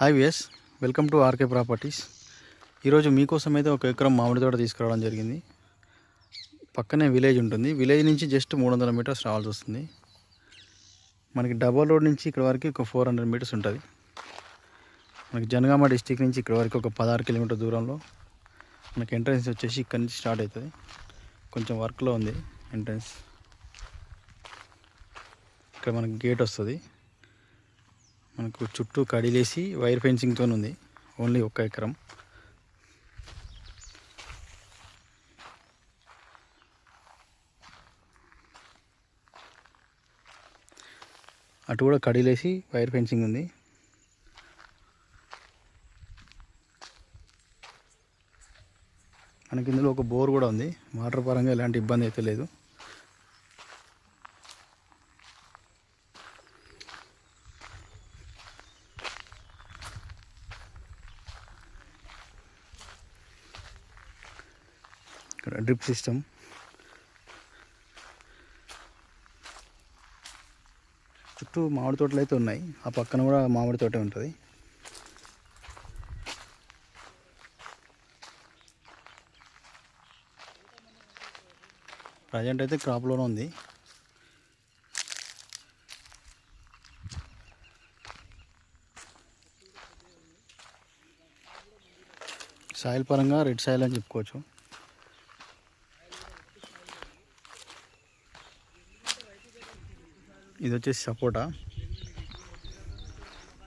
Hi విఎస్ welcome to RK properties ఈరోజు మీకోసం అయితే ఒక ఎకరం మామిడి తోట తీసుకురావడం జరిగింది. పక్కనే విలేజ్ ఉంటుంది. విలేజ్ నుంచి జస్ట్ మూడు వందల మీటర్స్ రావాల్సి వస్తుంది. మనకి డబల్ రోడ్ నుంచి ఇక్కడ వరకు ఒక ఫోర్ హండ్రెడ్ మీటర్స్ ఉంటుంది. మనకి జనగామ డిస్టిక్ నుంచి ఇక్కడ వరకు ఒక పదహారు కిలోమీటర్ దూరంలో మనకి ఎంట్రన్స్ వచ్చేసి ఇక్కడ నుంచి స్టార్ట్ అవుతుంది. కొంచెం వర్క్లో ఉంది ఎంట్రన్స్ ఇక్కడ మనకి గేట్ వస్తుంది. మనకు చుట్టూ కడిలేసి వైర్ ఫెన్సింగ్తో ఉంది. ఓన్లీ ఒక్క ఎకరం. అటు కూడా కడిలేసి వైర్ ఫెన్సింగ్ ఉంది. మనకి ఇందులో ఒక బోర్ కూడా ఉంది. వాటర్ పరంగా ఎలాంటి ఇబ్బంది అయితే లేదు. ఇక్కడ డ్రిప్ సిస్టమ్. చుట్టూ మామిడి తోటలు అయితే ఉన్నాయి. ఆ పక్కన కూడా మామిడి తోటే ఉంటుంది. ప్రజెంట్ అయితే క్రాప్లోనే ఉంది. సాయిల్ పరంగా రెడ్ సాయిల్ అని చెప్పుకోవచ్చు. ఇది వచ్చేసి సపోటా.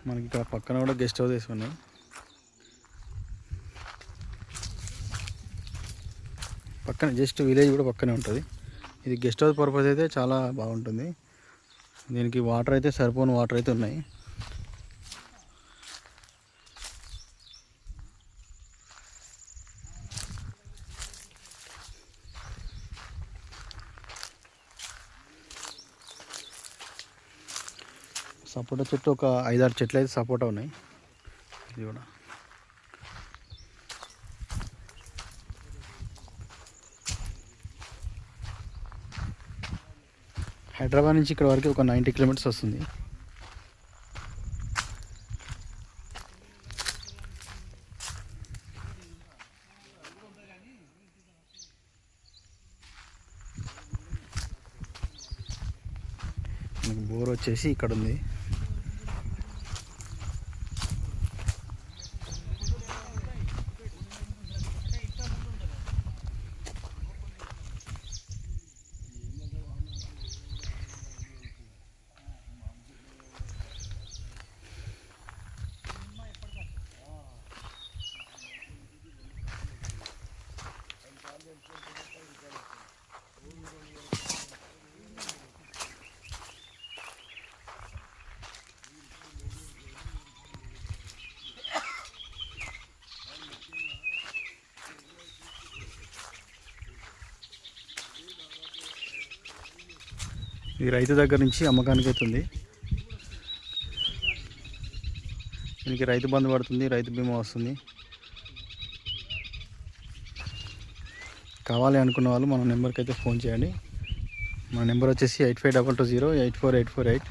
మనకి ఇక్కడ పక్కన కూడా గెస్ట్ హౌసెస్ ఉన్నాయి. పక్కన జస్ట్ విలేజ్ కూడా పక్కనే ఉంటుంది. ఇది గెస్ట్ హౌస్ పర్పస్ అయితే చాలా బాగుంటుంది. దీనికి వాటర్ అయితే సరిపోని వాటర్ అయితే ఉన్నాయి. సపోటా చెట్టు ఒక ఐదారు చెట్లు అయితే సపోటా ఉన్నాయి. ఇది కూడా. హైదరాబాద్ నుంచి ఇక్కడ వరకు ఒక నైంటీ కిలోమీటర్స్ వస్తుంది. మనకి బోర్ వచ్చేసి ఇక్కడ ఉంది ఇది రైతు దగ్గర నుంచి అమ్మకానికి అవుతుంది. దీనికి రైతు బంధు పడుతుంది రైతు బీమా వస్తుంది. కావాలి అనుకున్న వాళ్ళు మన నెంబర్కి అయితే ఫోన్ చేయండి. మన నెంబర్ వచ్చేసి eight five double two zero eight four eight four eight.